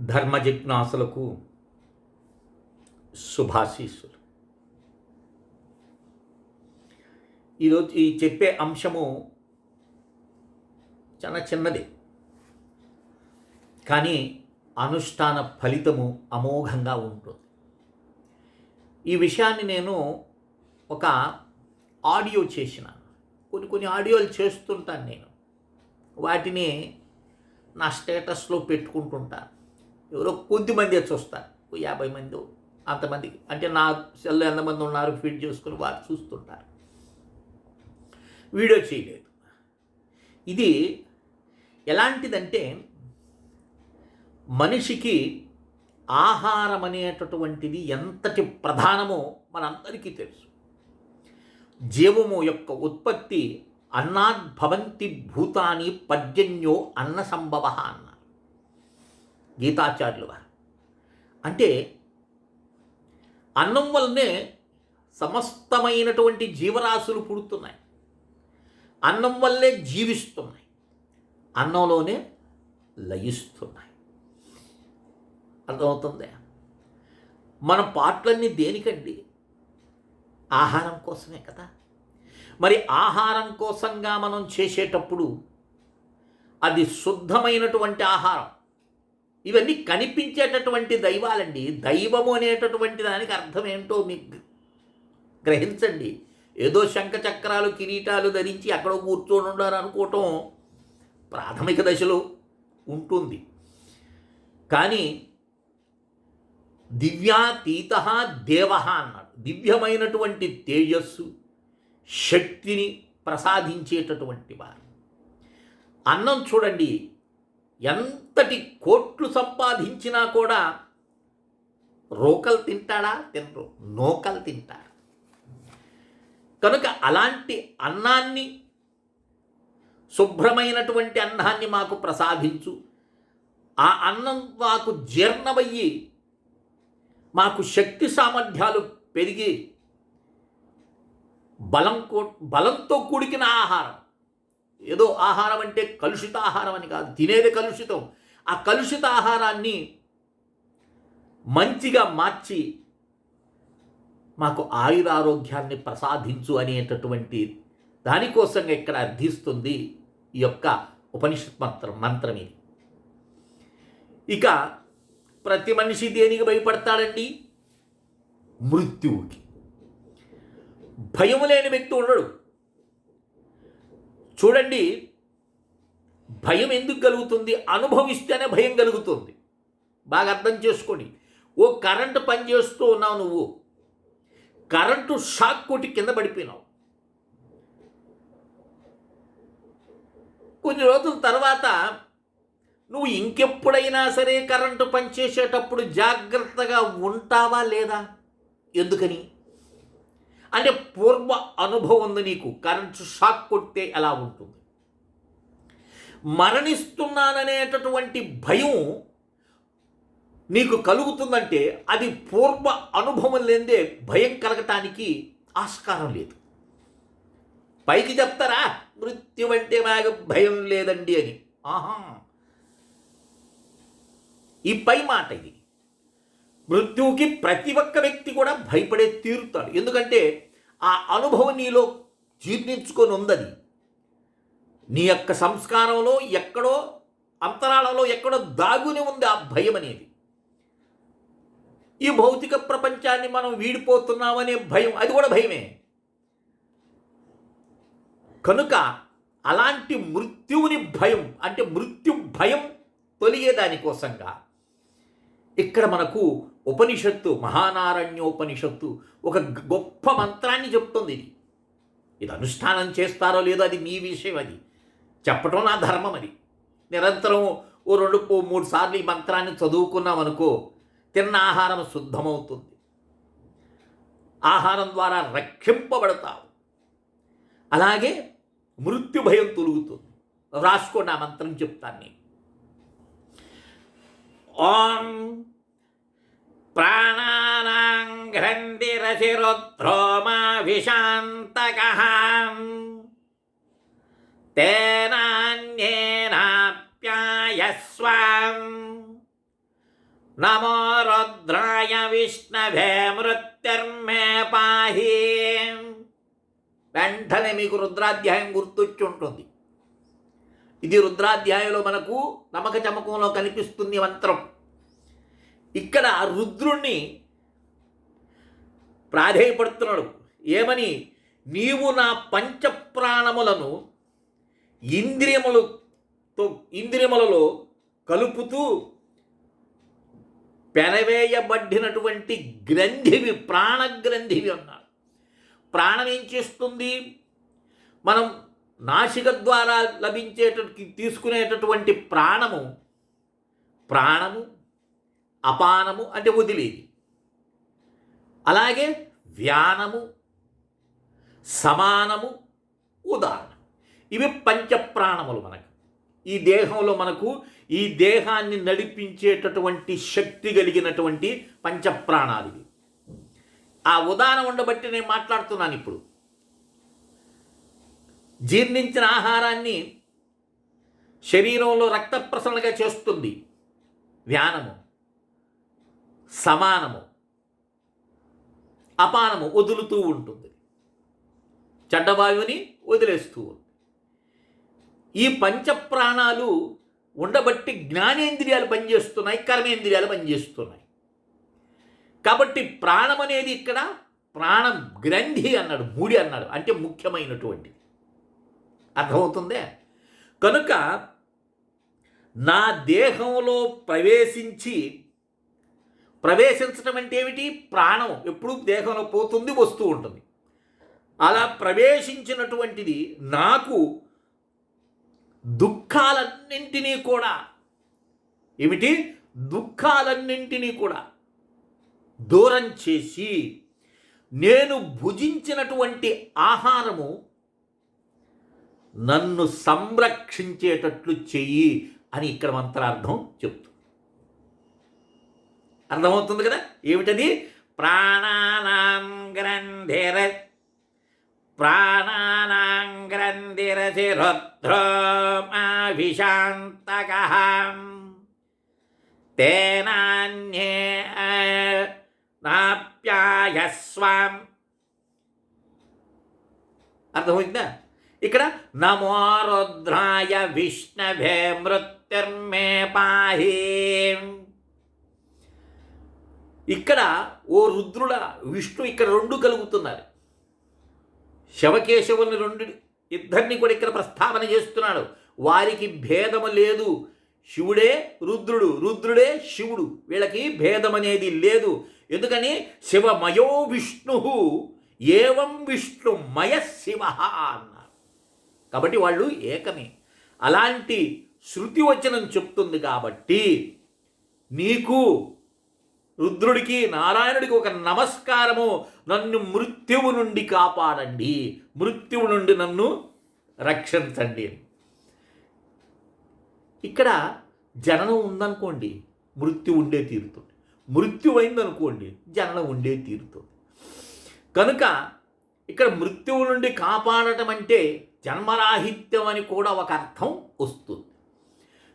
ధర్మ జిజ్ఞాసులకు శుభాశీస్సులు. ఈరోజు ఈ చెప్పే అంశము చాలా చిన్నది. కానీ అనుష్ఠాన ఫలితము అమోఘంగా ఉంటుంది. ఈ విషయాన్ని నేను ఒక ఆడియో చేసినాను. కొన్ని కొన్ని ఆడియోలు చేస్తుంటాను నేను. వాటిని నా స్టేటస్లో పెట్టుకుంటుంటాను. ఎవరో కొద్దిమంది చూస్తారు యాభై మంది అంతమంది. అంటే నా సెల్ ఎంతమంది ఉన్నారు ఫీడ్ చేసుకుని వారు చూస్తుంటారు. వీడియో చేయలేదు. ఇది ఎలాంటిదంటే మనిషికి ఆహారం అనేటటువంటిది ఎంతటి ప్రధానమో మనందరికీ తెలుసు. జీవము యొక్క ఉత్పత్తి అన్నాద్భవంతి భూతాని పర్జన్యో అన్న సంభవ అన్నారు గీతాచార్యుల వారు. అంటే అన్నం వల్లనే సమస్తమైనటువంటి జీవరాశులు పుడుతున్నాయి. అన్నం వల్లే జీవిస్తున్నాయి. అన్నంలోనే లయిస్తున్నాయి. అర్థమవుతుంది? మన పాటలన్నీ దేనికండి? ఆహారం కోసమే కదా. మరి ఆహారం కోసంగా మనం చేసేటప్పుడు అది శుద్ధమైనటువంటి ఆహారం. ఇవన్నీ కనిపించేటటువంటి దైవాలండి. దైవము అనేటటువంటి దానికి అర్థం ఏంటో మీకు గ్రహించండి. ఏదో శంఖ చక్రాలు కిరీటాలు ధరించి అక్కడ కూర్చొని ఉండారు అనుకోవటం ప్రాథమిక దశలో ఉంటుంది. కానీ దివ్యాతీత దేవ అన్నాడు. దివ్యమైనటువంటి తేజస్సు శక్తిని ప్రసాదించేటటువంటి వారు. అన్నం చూడండి. ఎంతటి కోట్లు సంపాదించినా కూడా రోకలు తింటాడా? తినరు. నోకలు తింటాడు కనుక అలాంటి అన్నాన్ని శుభ్రమైనటువంటి అన్నాన్ని మాకు ప్రసాదించు. ఆ అన్నం మాకు జీర్ణమయ్యి మాకు శక్తి సామర్థ్యాలు పెరిగి బలం కో బలంతో కూడికిన ఆహారం. ఏదో ఆహారం అంటే కలుషిత ఆహారం అని కాదు తినేది కలుషితం. ఆ కలుషిత ఆహారాన్ని మంచిగా మార్చి మాకు ఆయురారోగ్యాన్ని ప్రసాదించు అనేటటువంటి దానికోసంగా ఇక్కడ అర్థిస్తుంది ఈ యొక్క ఉపనిషత్ మంత్రం మంత్రం ఇది. ఇక ప్రతి మనిషి దేనికి భయపడతాడండి? మృత్యువుకి. భయం లేని వ్యక్తి ఉండడు. చూడండి భయం ఎందుకు కలుగుతుంది? అనుభవిస్తేనే భయం కలుగుతుంది. బాగా అర్థం చేసుకోండి. ఓ కరెంటు పనిచేస్తూ ఉన్నావు నువ్వు. కరెంటు షాక్ కొట్టి కింద పడిపోయినావు. కొన్ని రోజుల తర్వాత నువ్వు ఇంకెప్పుడైనా సరే కరెంటు పనిచేసేటప్పుడు జాగ్రత్తగా ఉంటావా లేదా? ఎందుకని? అంటే పూర్వ అనుభవం ఉంది నీకు. కరెంటు షాక్ కొడితే ఎలా ఉంటుంది? మరణిస్తున్నాననేటటువంటి భయం నీకు కలుగుతుందంటే అది పూర్వ అనుభవం లేదే భయం కలగటానికి ఆస్కారం లేదు. పైకి చెప్తారా? మృత్యు అంటే మాకు భయం లేదండి అని. ఆహా. ఈ పై మాట ఇది. మృత్యువుకి ప్రతి ఒక్క వ్యక్తి కూడా భయపడే తీరుతాడు. ఎందుకంటే ఆ అనుభవం నీలో జీర్ణించుకొని ఉందని నీ యొక్క సంస్కారంలో ఎక్కడో అంతరాళంలో ఎక్కడో దాగుని ఉంది ఆ భయం అనేది. ఈ భౌతిక ప్రపంచాన్ని మనం వీడిపోతున్నామనే భయం అది కూడా భయమే. కనుక అలాంటి మృత్యువుని భయం అంటే మృత్యు భయం తొలిగే దానికోసంగా ఇక్కడ మనకు ఉపనిషత్తు మహానారణ్యోపనిషత్తు ఒక గొప్ప మంత్రాన్ని చెప్తుంది ఇది. ఇది అనుష్ఠానం చేస్తారో లేదో అది మీ విషయం అది. చెప్పటం నా ధర్మం అది. నిరంతరం ఓ రెండు ఓ మూడు సార్లు ఈ మంత్రాన్ని చదువుకున్నాం అనుకో తిన్న ఆహారం శుద్ధమవుతుంది. ఆహారం ద్వారా రక్షింపబడతావు. అలాగే మృత్యు భయం తొలుగుతుంది. రాసుకోండి ఆ మంత్రం చెప్తాను నేను ఓం ప్రాణానాం గ్రంథిరశిరోద్రోమా విశాంతక తేనాన్యేనాప్యాయస్వాం. నమో రుద్రాయ విష్ణవే మృత్యుర్మే పాహి. వెంటనే మీకు రుద్రాధ్యాయం గుర్తొచ్చి ఉంటుంది ఇది రుద్రాధ్యాయంలో మనకు నమక చమకంలో కనిపిస్తుంది మంత్రం. ఇక్కడ రుద్రుణ్ణి ప్రాధేయపడుతున్నాడు. ఏమని? నీవు నా పంచప్రాణములను ఇంద్రియములతో ఇంద్రియములలో కలుపుతూ పెనవేయబడినటువంటి గ్రంథివి ప్రాణగ్రంథివి అన్నారు ప్రాణం ఏం చేస్తుంది? మనం నాసిక ద్వారా లభించేట తీసుకునేటటువంటి ప్రాణము ప్రాణము అపానము అంటే వదిలేది. అలాగే వ్యానము సమానము ఉదాహరణ. ఇవి పంచప్రాణములు మనకు. ఈ దేహంలో మనకు ఈ దేహాన్ని నడిపించేటటువంటి శక్తి కలిగినటువంటి పంచప్రాణాలు ఇవి. ఆ ఉదాహరణ ఉండబట్టి నేను మాట్లాడుతున్నాను ఇప్పుడు. జీర్ణించిన ఆహారాన్ని శరీరంలో రక్త ప్రసరణగా చేస్తుంది. వ్యానము సమానము అపానము వదులుతూ ఉంటుంది. చెడ్డవాయువుని వదిలేస్తూ ఉంది ఈ పంచప్రాణాలు ఉండబట్టి జ్ఞానేంద్రియాలు పనిచేస్తున్నాయి కర్మేంద్రియాలు పనిచేస్తున్నాయి. కాబట్టి ప్రాణం అనేది ఇక్కడ ప్రాణం గ్రంథి అన్నాడు మూడి అన్నాడు అంటే ముఖ్యమైనటువంటిది. అర్థమవుతుందే? కనుక నా దేహంలో ప్రవేశించి ప్రవేశించడం అంటే ఏమిటి? ప్రాణం ఎప్పుడు దేహంలో పోతుంది వస్తూ ఉంటుంది. అలా ప్రవేశించినటువంటిది నాకు దుఃఖాలన్నింటినీ కూడా ఏమిటి? దుఃఖాలన్నింటినీ కూడా దూరం చేసి నేను భుజించినటువంటి ఆహారము నన్ను సంరక్షించేటట్లు చెయ్యి అని ఇక్కడ మంత్రార్థం చెప్తుంది. అర్థమవుతుంది కదా? ఏమిటది? ప్రాణానాం గ్రంథిర ప్రాణానాం గ్రంథిరసి రుద్రోమాభిశాంతక తేనాన్యే నాప్యాయస్వాం. అర్థమవుతుందా ఇక్కడ నమో రుద్రాయ విష్ణవే మృత్యుర్మే పాహి. ఇక్కడ ఓ రుద్రుడ విష్ణు ఇక్కడ రెండు కలుగుతున్నారు. శవకేశవుని రెండు ఇద్దరిని కూడా ఇక్కడ ప్రస్తావన చేస్తున్నాడు. వారికి భేదము లేదు. శివుడే రుద్రుడు రుద్రుడే శివుడు. వీళ్ళకి భేదం అనేది లేదు. ఎందుకని? శివమయో విష్ణు ఏవం విష్ణు మయ శివ అన్నారు కాబట్టి వాళ్ళు ఏకమే. అలాంటి శృతి వచనం చెప్తుంది కాబట్టి నీకు రుద్రుడికి నారాయణుడికి ఒక నమస్కారము నన్ను మృత్యువు నుండి కాపాడండి. మృత్యువు నుండి నన్ను రక్షించండి. ఇక్కడ జననం ఉందనుకోండి మృత్యు ఉండే తీరుతుంది మృత్యు అయిందనుకోండి జననం ఉండే తీరుతుంది కనుక ఇక్కడ మృత్యువు నుండి కాపాడటం అంటే జన్మరాహిత్యం అని కూడా ఒక అర్థం వస్తుంది.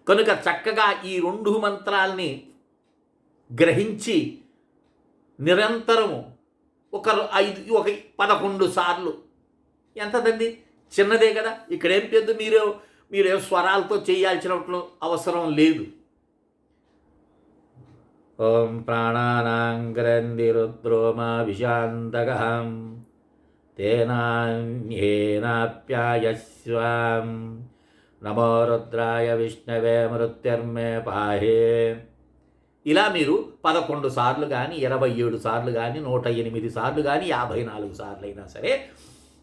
కనుక చక్కగా ఈ రెండు మంత్రాల్ని గ్రహించి నిరంతరము ఒక ఐదు ఒక పదకొండు సార్లు. ఎంతదండి? చిన్నదే కదా. ఇక్కడేం పెద్ద మీరు మీరేం స్వరాలతో చేయాల్సిన అవసరం లేదు. ఓం ప్రాణానాంగ్రంది రుద్రోమా విశాంతగహం. తేనాన్యేనాప్యాయస్వాం నమో రుద్రాయ విష్ణవే మృత్యుర్మే పాహే ఇలా మీరు పదకొండు సార్లు కానీ ఇరవై ఏడు సార్లు కానీ నూట ఎనిమిది సార్లు కానీ యాభై నాలుగు సార్లు అయినా సరే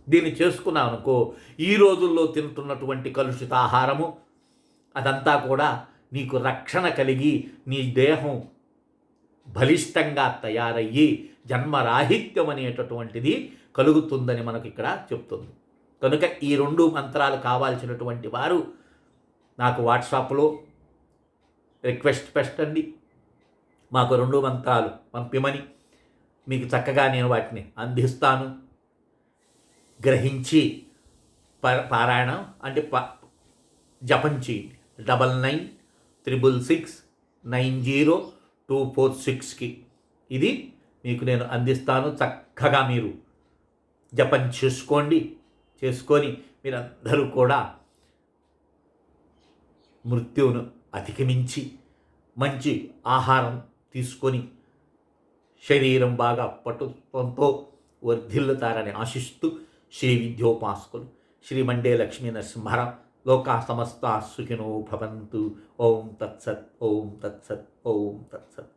దీన్ని చేసుకున్నాం అనుకో ఈ రోజుల్లో తింటున్నటువంటి కలుషిత ఆహారము అదంతా కూడా నీకు రక్షణ కలిగి నీ దేహం బలిష్టంగా తయారయ్యి జన్మరాహిత్యం అనేటటువంటిది కలుగుతుందని మనకు ఇక్కడ చెప్తుంది. కనుక ఈ రెండు మంత్రాలు కావాల్సినటువంటి వారు నాకు వాట్సాప్లో రిక్వెస్ట్ పెట్టండి. మాకు రెండు మంత్రాలు పంపిమని. మీకు చక్కగా నేను వాటిని అందిస్తాను. గ్రహించి ప- పారాయణం అంటే ప జపం చేయండి. Double nine triple six nine zero two four సిక్స్కి. ఇది మీకు నేను అందిస్తాను. చక్కగా మీరు జపం చేసుకోండి. చేసుకొని మీరందరూ కూడా మృత్యువును అధిగమించి మంచి ఆహారం తీసుకొని శరీరం బాగా పటుత్వంతో వర్ధిల్లుతారని ఆశిస్తూ శ్రీ విద్యోపాసకులు శ్రీ మండే లక్ష్మీ నరసింహరావు లోకా సమస్త సుఖినో భవంతు. ఓం తత్సత్ ఓం తత్సత్ ఓం తత్సత్.